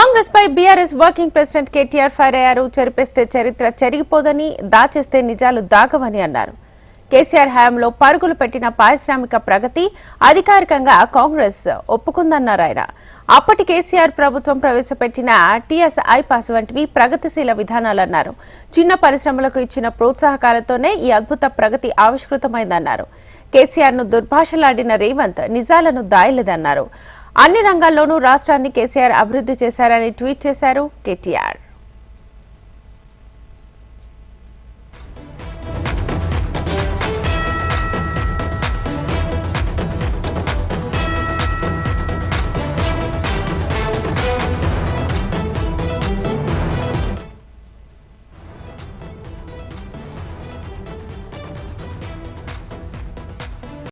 కాంగ్రెస్ పై BRS working president KTR fire అయ్యారు. చెరిపేస్తే చరిత్ర చెరిగిపోదని దాచేస్తే నిజాలు దాగవని అన్నారు. కేసీఆర్ హయాంలో పరుగులు పెట్టిన పారిశ్రామిక ప్రగతి అధికారికంగా కాంగ్రెస్ ఒప్పుకుందన్నారు ఆయన. అప్పటి కేసీఆర్ ప్రభుత్వం ప్రవేశపెట్టిన టీఎస్ ఐపాస్ వంటివి ప్రగతిశీల విధానాలన్నారు. చిన్న పరిశ్రమలకు ఇచ్చిన ప్రోత్సాహకాలతోనే ఈ అద్భుత ప్రగతి ఆవిష్కృతమైందన్నారు. కేసీఆర్ను దుర్భాషలాడిన రేవంత్ నిజాలను దాయలేదన్నారు. అన్ని రంగాల్లోనూ రాష్ట్రాన్ని కేసీఆర్ అభివృద్ధి చేశారని ట్వీట్ చేశారు కేటీఆర్.